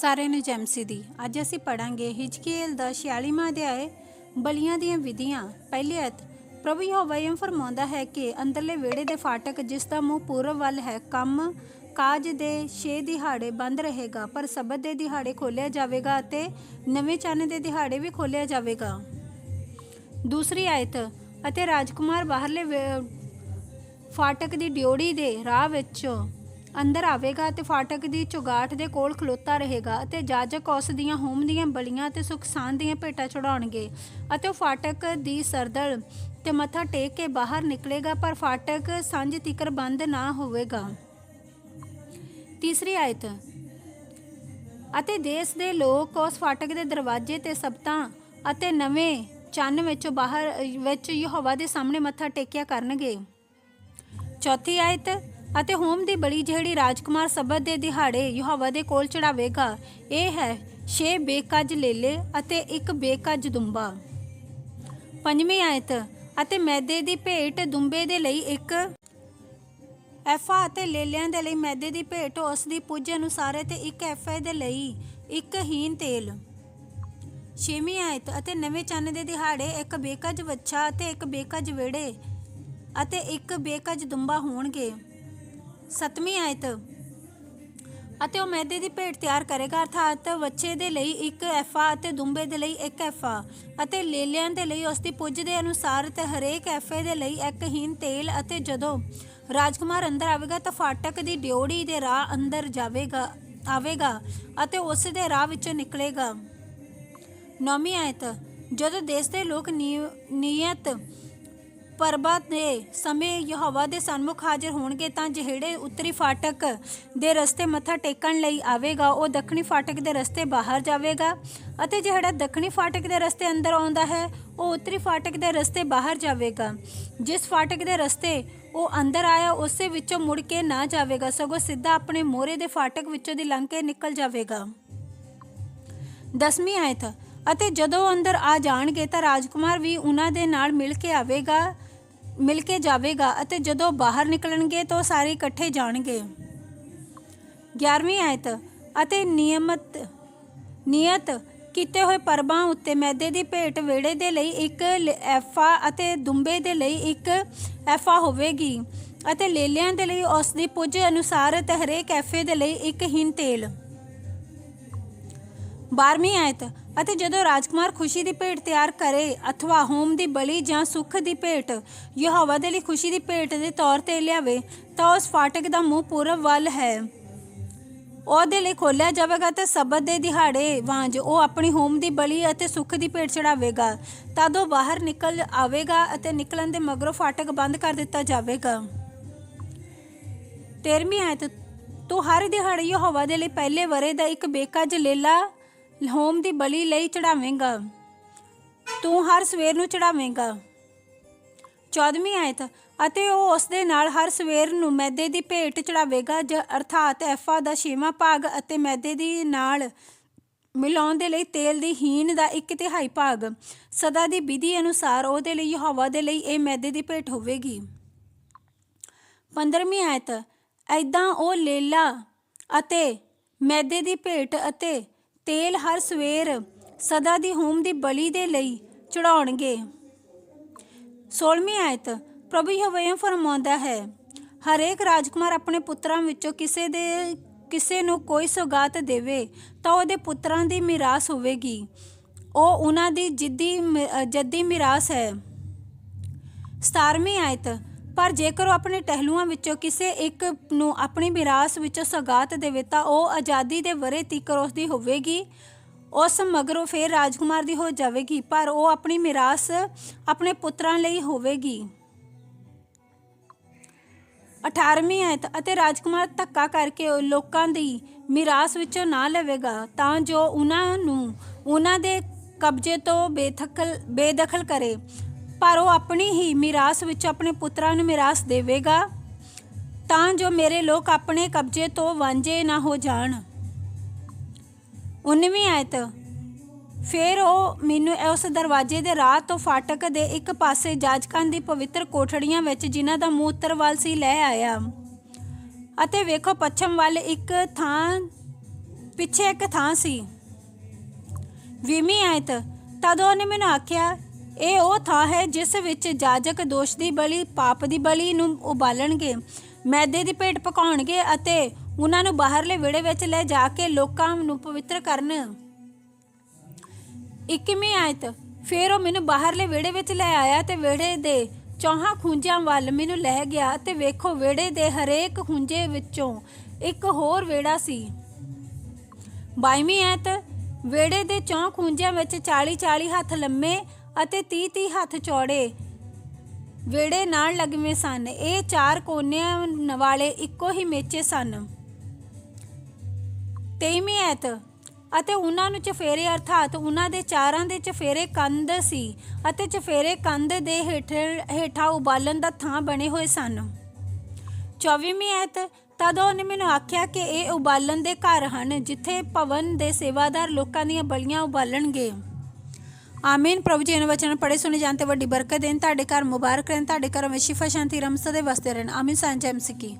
ਸਾਰੇ ਨੂੰ ਜੈਮਸੀ ਦੀ ਅੱਜ ਅਸੀਂ ਪੜਾਂਗੇ ਹਿਜਕੀਏਲ ਦਾ 46ਵਾਂ ਅਧਿਆਏ ਬਲੀਆਂ ਦੀਆਂ ਵਿਧੀਆਂ। ਪਹਿਲੀ ਅਧ, ਪ੍ਰਭੂ ਯਹੋਵਾ ਇਹ ਫਰਮਾਉਂਦਾ ਹੈ ਕਿ ਅੰਦਰਲੇ ਵਿਹੜੇ ਦੇ ਫਾਟਕ ਜਿਸ ਦਾ ਮੂੰਹ ਪੂਰਬ ਵੱਲ ਹੈ, ਕੰਮ ਕਾਜ ਦੇ 6 ਦਿਹਾੜੇ ਬੰਦ ਰਹੇਗਾ, ਪਰ ਸਬਤ ਦੇ ਦਿਹਾੜੇ ਖੋਲਿਆ ਜਾਵੇਗਾ ਅਤੇ ਨਵੇਂ ਚੰਨ ਦੇ ਦਿਹਾੜੇ ਵੀ ਖੋਲਿਆ ਜਾਵੇਗਾ। ਦੂਸਰੀ ਆਇਤ, ਅਤੇ ਰਾਜਕੁਮਾਰ ਬਾਹਰਲੇ ਫਾਟਕ ਦੀ ਡਿਓੜੀ ਦੇ ਰਾਹ ਵਿੱਚ ਅੰਦਰ ਆਵੇਗਾ ਤੇ ਫਾਟਕ ਦੀ ਚੁਗਾਠ ਦੇ ਕੋਲ ਖਲੋਤਾ ਰਹੇਗਾ ਅਤੇ ਜਾਜਕ ਉਸ ਦੀਆਂ ਹੋਮ ਦੀਆਂ ਬਲੀਆਂ ਤੇ ਸੁਖਸਾਨ ਦੀਆਂ ਭੇਟਾਂ ਚੜਾਉਣਗੇ ਅਤੇ ਉਹ ਫਾਟਕ ਦੀ ਸਰਦਲ ਤੇ ਮੱਥਾ ਟੇਕ ਕੇ ਬਾਹਰ ਨਿਕਲੇਗਾ, ਪਰ ਫਾਟਕ ਸਾਂਝ ਤਿਕਰ ਬੰਦ ਨਾ ਹੋਵੇਗਾ। ਤੀਸਰੀ ਆਇਤ। ਅਤੇ ਦੇਸ਼ ਦੇ ਲੋਕ ਉਸ ਫਾਟਕ ਦੇ ਦਰਵਾਜ਼ੇ ਤੇ ਸਬਤਾਂ ਅਤੇ ਨਵੇਂ ਚੰਨ ਵਿੱਚੋਂ ਬਾਹਰ, ਵਿੱਚ ਯਹੋਵਾ ਦੇ ਸਾਹਮਣੇ ਮੱਥਾ ਟੇਕਿਆ ਕਰਨਗੇ। ਚੌਥੀ ਆਇਤ। ਅਤੇ ਹੋਮ ਦੀ ਬਲੀ ਜਿਹੜੀ ਰਾਜਕੁਮਾਰ ਸਬਤ ਦੇ ਦਿਹਾੜੇ ਯਹੋਵਾ ਦੇ ਕੋਲ ਚੜਾਵੇਗਾ, ਇਹ ਹੈ 6 ਬੇਕਜ ਲੇਲੇ ਅਤੇ ਇੱਕ ਬੇਕਜ ਦੁੰਬਾ। ਪੰਜਵੀਂ ਆਇਤ, ਅਤੇ ਮੈਦੇ ਦੀ ਭੇਟ ਦੁੰਬੇ ਦੇ ਲਈ ਇੱਕ ਐਫਾ ਅਤੇ ਲੇਲਿਆਂ ਦੇ ਲਈ ਮੈਦੇ ਦੀ ਭੇਟ, ਉਸ ਦੀ ਪੁੱਜ ਅਨੁਸਾਰ ਹੈ ਤੇ ਇੱਕ ਐਫਾ ਦੇ ਲਈ ਇੱਕ ਹੀਨ ਤੇਲ। ਛੇਵੀਂ ਆਇਤ, ਅਤੇ ਨਵੇਂ ਚੰਨ ਦੇ ਦਿਹਾੜੇ ਇੱਕ ਬੇਕਜ ਵੱਛਾ ਅਤੇ ਇੱਕ ਬੇਕਜ ਵੇੜੇ ਅਤੇ ਇੱਕ ਬੇਕਜ ਦੁੰਬਾ ਹੋਣਗੇ। ਸਤਵੀਂ ਆਇਤ। ਅਤੇ ਉਹ ਮੈਦੇ ਦੀ ਭੇਟ ਤਿਆਰ ਕਰੇਗਾ, ਅਰਥਾਤ ਵੱਛੇ ਦੇ ਲਈ ਇੱਕ ਐਫਾ ਅਤੇ ਦੁੰਬੇ ਦੇ ਲਈ ਇੱਕ ਐਫਾ ਅਤੇ ਲੇਲਿਆਂ ਦੇ ਲਈ ਉਸ ਦੀ ਪੁੱਜ ਦੇ ਅਨੁਸਾਰ ਤੇ ਹਰੇਕ ਐਫੇ ਦੇ ਲਈ ਇੱਕ ਹੀਨ ਤੇਲ ਅਤੇ ਜਦੋਂ ਰਾਜਕੁਮਾਰ ਅੰਦਰ ਆਵੇਗਾ ਤਾਂ ਫਾਟਕ ਦੀ ਡਿਓੜੀ ਦੇ ਰਾਹ ਅੰਦਰ ਜਾਵੇਗਾ, ਆਵੇਗਾ ਅਤੇ ਉਸ ਦੇ ਰਾਹ ਵਿੱਚੋਂ ਨਿਕਲੇਗਾ। ਨੌਵੀਂ ਆਇਤ। ਜਦੋਂ ਦੇਸ਼ ਦੇ ਲੋਕ ਨੀ- ਨਿਯਤ ਪਰਬਤ ਦੇ ਸਮੇਂ ਯਹੋਵਾ ਦੇ ਸਨਮੁਖ ਹਾਜ਼ਰ ਹੋਣਗੇ ਤਾਂ ਜਿਹੜੇ ਉੱਤਰੀ ਫਾਟਕ ਦੇ ਰਸਤੇ ਮੱਥਾ ਟੇਕਣ ਲਈ ਆਵੇਗਾ, ਉਹ ਦੱਖਣੀ ਫਾਟਕ ਦੇ ਰਸਤੇ ਬਾਹਰ ਜਾਵੇਗਾ ਅਤੇ ਜਿਹੜਾ ਦੱਖਣੀ ਫਾਟਕ ਦੇ ਰਸਤੇ ਅੰਦਰ ਆਉਂਦਾ ਹੈ, ਉਹ ਉੱਤਰੀ ਫਾਟਕ ਦੇ ਰਸਤੇ ਬਾਹਰ ਜਾਵੇਗਾ। ਜਿਸ ਫਾਟਕ ਦੇ ਰਸਤੇ ਉਹ ਅੰਦਰ ਆਇਆ, ਉਸੇ ਵਿੱਚੋਂ ਮੁੜ ਕੇ ਨਾ ਜਾਵੇਗਾ, ਸਗੋਂ ਸਿੱਧਾ ਆਪਣੇ ਮੋਹਰੇ ਦੇ ਫਾਟਕ ਵਿੱਚੋਂ ਦੀ ਲੰਘ ਕੇ ਨਿਕਲ ਜਾਵੇਗਾ। ਦਸਵੀਂ ਆਇਤ, ਅਤੇ ਜਦੋਂ ਅੰਦਰ ਆ ਜਾਣਗੇ ਤਾਂ ਰਾਜਕੁਮਾਰ ਵੀ ਉਹਨਾਂ ਦੇ ਨਾਲ ਮਿਲ ਕੇ ਆਵੇਗਾ। ਮਿਲ ਕੇ ਜਾਵੇਗਾ ਅਤੇ ਜਦੋਂ ਬਾਹਰ ਨਿਕਲਣਗੇ ਤਾਂ ਸਾਰੇ ਇਕੱਠੇ ਜਾਣਗੇ। 11ਵੀਂ ਆਇਤ, ਅਤੇ ਨਿਯਮਤ, ਨਿਯਤ ਕੀਤੇ ਹੋਏ ਪਰਬਾਂ ਉੱਤੇ ਮੈਦੇ ਦੀ ਭੇਟ ਵੇੜੇ ਦੇ ਲਈ ਇੱਕ ਐਫਾ ਅਤੇ ਦੁੰਬੇ ਦੇ ਲਈ ਇੱਕ ਐਫਾ ਹੋਵੇਗੀ ਅਤੇ ਲੇਲਿਆਂ ਦੇ ਲਈ ਉਸ ਦੀ ਪੁੱਜ ਅਨੁਸਾਰ ਤੇ ਹਰੇਕ ਐਫੇ ਦੇ ਲਈ ਇੱਕ ਹਿੰਨ ਤੇਲ। 12ਵੀਂ ਆਇਤ ਅਤੇ ਜਦੋਂ ਰਾਜਕੁਮਾਰ ਖੁਸ਼ੀ ਦੀ ਭੇਟ ਤਿਆਰ ਕਰੇ, ਅਥਵਾ ਹੋਮ ਦੀ ਬਲੀ ਜਾਂ ਸੁੱਖ ਦੀ ਭੇਟ, ਯਹੋਵਾ ਦੇ ਲਈ ਖੁਸ਼ੀ ਦੀ ਭੇਟ ਦੇ ਤੌਰ ਤੇ ਲਿਆਵੇ, ਤਾਂ ਉਸ ਫਾਟਕ ਦਾ ਮੂੰਹ ਪੂਰਬ ਵੱਲ ਹੈ। ਉਹਦੇ ਲਈ ਖੋਲਿਆ ਜਾਵੇਗਾ ਤੇ ਸਬਤ ਦੇ ਦਿਹਾੜੇ ਵਾਂਝ ਉਹ ਆਪਣੀ ਹੋਮ ਦੀ ਬਲੀ ਅਤੇ ਸੁੱਖ ਦੀ ਭੇਟ ਚੜਾਵੇਗਾ। ਤਦ ਉਹ ਬਾਹਰ ਨਿਕਲ ਆਵੇਗਾ ਅਤੇ ਨਿਕਲਣ ਦੇ ਮਗਰੋਂ ਫਾਟਕ ਬੰਦ ਕਰ ਦਿੱਤਾ ਜਾਵੇਗਾ। 13ਵੀਂ ਆਇਤ, ਤੂੰ ਹਰ ਦਿਹਾੜੇ ਯਹੋਵਾ ਦੇ ਲਈ ਪਹਿਲੇ ਵਰੇ ਦਾ ਇੱਕ ਬੇਕਾ ਲੇਲਾ ਹੋਮ ਦੀ ਬਲੀ ਲਈ ਚੜਾਵੇਂਗਾ। ਤੂੰ ਹਰ ਸਵੇਰ ਨੂੰ ਚੜਾਵੇਂਗਾ। 14ਵੀਂ ਆਇਤ, ਅਤੇ ਉਹ ਉਸ ਦੇ ਨਾਲ ਹਰ ਸਵੇਰ ਨੂੰ ਮੈਦੇ ਦੀ ਭੇਟ ਚੜਾਵੇਗਾ, ਜ ਅਰਥਾਤ ਐਫਾ ਦਾ ਛੇਵਾਂ ਭਾਗ ਅਤੇ ਮੈਦੇ ਦੀ ਨਾਲ ਮਿਲਾਉਣ ਦੇ ਲਈ ਤੇਲ ਦੀ ਹੀਨ ਦਾ ਇੱਕ ਤਿਹਾਈ ਭਾਗ। ਸਦਾ ਦੀ ਵਿਧੀ ਅਨੁਸਾਰ ਉਹਦੇ ਲਈ ਯਹੋਵਾ ਦੇ ਲਈ ਇਹ ਮੈਦੇ ਦੀ ਭੇਟ ਹੋਵੇਗੀ। 15ਵੀਂ ਆਇਤ, ਐਦਾਂ ਉਹ ਲੇਲਾ ਅਤੇ ਮੈਦੇ ਦੀ ਭੇਟ ਅਤੇ ਤੇਲ ਹਰ ਸਵੇਰ ਸਦਾ ਦੀ ਹੋਮ ਦੀ ਬਲੀ ਦੇ ਲਈ ਚੜਾਉਣਗੇ। 16ਵੀਂ ਆਇਤ, ਪ੍ਰਭੂ ਯਹੋਵਾ ਫਰਮਾਉਂਦਾ ਹੈ, ਹਰੇਕ ਰਾਜਕੁਮਾਰ ਆਪਣੇ ਪੁੱਤਰਾਂ ਵਿੱਚੋਂ ਕਿਸੇ ਦੇ, ਕਿਸੇ ਨੂੰ ਕੋਈ ਸੌਗਾਤ ਦੇਵੇ ਤਾਂ ਉਹਦੇ ਪੁੱਤਰਾਂ ਦੀ ਮਿਰਾਸ ਹੋਵੇਗੀ। ਉਹ ਉਹਨਾਂ ਦੀ ਜਿੱਦੀ ਜੱਦੀ ਮਿਰਾਸ ਹੈ। 17ਵੀਂ ਆਇਤ ਪਰ ਜੇਕਰ ਉਹ ਆਪਣੇ ਟਹਿਲੂਆਂ ਵਿੱਚੋਂ ਕਿਸੇ ਇੱਕ ਨੂੰ ਆਪਣੀ ਮਿਰਾਸ ਵਿੱਚੋਂ ਸੌਗਾਤ ਦੇਵੇ ਤਾਂ ਉਹ ਆਜ਼ਾਦੀ ਦੇ ਵਰੇ ਤੀਕਰ ਉਸ ਦੀ ਹੋਵੇਗੀ। ਉਸ ਮਗਰੋਂ ਫੇਰ ਰਾਜਕੁਮਾਰ ਦੀ ਹੋ ਜਾਵੇਗੀ, ਪਰ ਉਹ ਆਪਣੀ ਮਿਰਾਸ ਆਪਣੇ ਪੁੱਤਰਾਂ ਲਈ ਹੋਵੇਗੀ। 18ਵੀਂ ਆਇਤ ਅਤੇ ਰਾਜਕੁਮਾਰ ਧੱਕਾ ਕਰਕੇ ਲੋਕਾਂ ਦੀ ਮਿਰਾਸ ਵਿੱਚੋਂ ਨਾ ਲਵੇਗਾ, ਤਾਂ ਜੋ ਉਹਨਾਂ ਨੂੰ ਉਹਨਾਂ ਦੇ ਕਬਜ਼ੇ ਤੋਂ ਬੇਦਖਲ ਬੇਦਖਲ ਕਰੇ। ਪਰ ਉਹ ਆਪਣੀ ਹੀ ਮਿਰਾਸ ਵਿੱਚ ਆਪਣੇ ਪੁੱਤਰਾਂ ਨੂੰ ਮਿਰਾਸ ਦੇਵੇਗਾ, ਤਾਂ ਜੋ ਮੇਰੇ ਲੋਕ ਆਪਣੇ ਕਬਜ਼ੇ ਤੋਂ ਵਾਂਝੇ ਨਾ ਹੋ ਜਾਣ। 19ਵੀਂ ਆਇਤ, ਫਿਰ ਉਹ ਮੈਨੂੰ ਉਸ ਦਰਵਾਜ਼ੇ ਦੇ ਰਾਹ ਤੋਂ ਫਾਟਕ ਦੇ ਇੱਕ ਪਾਸੇ ਜਾਜਕਾਂ ਦੀ ਪਵਿੱਤਰ ਕੋਠੜੀਆਂ ਵਿੱਚ ਜਿਨ੍ਹਾਂ ਦਾ ਮੂੰਹ ਉੱਤਰ ਵੱਲ ਸੀ ਲੈ ਆਇਆ। ਅਤੇ ਵੇਖੋ ਪੱਛਮ ਵੱਲ ਇੱਕ ਥਾਂ, ਪਿੱਛੇ ਇੱਕ ਥਾਂ ਸੀ। ਵੀਵੀਂ ਆਇਤ, ਤਦੋਂ ਉਹਨੇ ਮੈਨੂੰ ਆਖਿਆ ਇਹ ਉਹ ਥਾਂ ਹੈ ਜਿਸ ਵਿੱਚ ਜਾਜਕ ਦੋਸ਼ ਦੀ ਬਲੀ, ਪਾਪ ਦੀ ਬਲੀ ਨੂੰ ਉਬਾਲਣਗੇ, ਮੈਦੇ ਦੀ ਭੇਟ ਪਕਾਉਣਗੇ ਅਤੇ ਉਹਨਾਂ ਨੂੰ ਬਾਹਰਲੇ ਵਿੜੇ ਵਿੱਚ ਲੈ ਜਾ ਕੇ ਲੋਕਾਂ ਨੂੰ ਪਵਿੱਤਰ ਕਰਨ। 21ਵੀਂ ਆਇਤ, ਫਿਰ ਉਹ ਮੈਨੂੰ ਬਾਹਰਲੇ ਵਿੜੇ ਵਿੱਚ ਲੈ ਆਇਆ ਤੇ ਵਿੜੇ ਦੇ ਚੌਹਾਂ ਖੂੰਜਿਆਂ ਵੱਲ ਮੈਨੂੰ ਲੈ ਗਿਆ ਤੇ ਵੇਖੋ ਵਿੜੇ ਦੇ ਹਰੇਕ ਖੂੰਜੇ ਵਿੱਚੋਂ ਇੱਕ ਹੋਰ ਵਿੜਾ ਸੀ। 22ਵੀਂ ਐਤ ਵਿਹੜੇ ਦੇ ਚੌਂ ਖੂੰਜਿਆਂ ਵਿੱਚ 40-40 ਹੱਥ ਲੰਮੇ ਅਤੇ 30-30 ਹੱਥ ਚੌੜੇ ਵਿਹੜੇ ਨਾਲ ਲੱਗਵੇਂ ਸਨ। ਇਹ ਚਾਰ ਕੋਨਿਆਂ ਵਾਲੇ ਇੱਕੋ ਹੀ ਮੇਚੇ ਸਨ। 23ਵੀਂ ਐਤ ਅਤੇ ਉਹਨਾਂ ਨੂੰ ਚਫੇਰੇ ਅਰਥਾਤ ਉਹਨਾਂ ਦੇ ਚਾਰਾਂ ਦੇ ਚਫੇਰੇ ਕੰਧ ਸੀ ਅਤੇ ਚਫੇਰੇ ਕੰਧ ਦੇ ਹੇਠ, ਹੇਠਾਂ ਉਬਾਲਣ ਦਾ ਥਾਂ ਬਣੇ ਹੋਏ ਸਨ। 24ਵੀਂ ਐਤ ਤਦ ਉਹਨੇ ਮੈਨੂੰ ਆਖਿਆ ਕਿ ਇਹ ਉਬਾਲਣ ਦੇ ਘਰ ਹਨ, ਜਿੱਥੇ ਭਵਨ ਦੇ ਸੇਵਾਦਾਰ ਲੋਕਾਂ ਦੀਆਂ ਬਲੀਆਂ ਉਬਾਲਣਗੇ। ਆਮੀਨ। ਪ੍ਰਭੂ ਜੀ ਨੇ ਵਚਨ ਪੜੇ ਸੁਣੇ ਜਾਣ ਤੇ ਵੱਡੀ ਬਰਕਤ ਦੇਣ। ਤੁਹਾਡੇ ਘਰ ਮੁਬਾਰਕ ਰਹਿਣ, ਤੁਹਾਡੇ ਘਰ ਵਿੱਚ ਸ਼ਿਫਾ, ਸ਼ਾਂਤੀ ਰਮਸਦੇ ਵਸਦੇ ਰਹਿਣ। ਆਮੀਨ। ਸਾਂਝਾ ਐਮਸੀਕੀ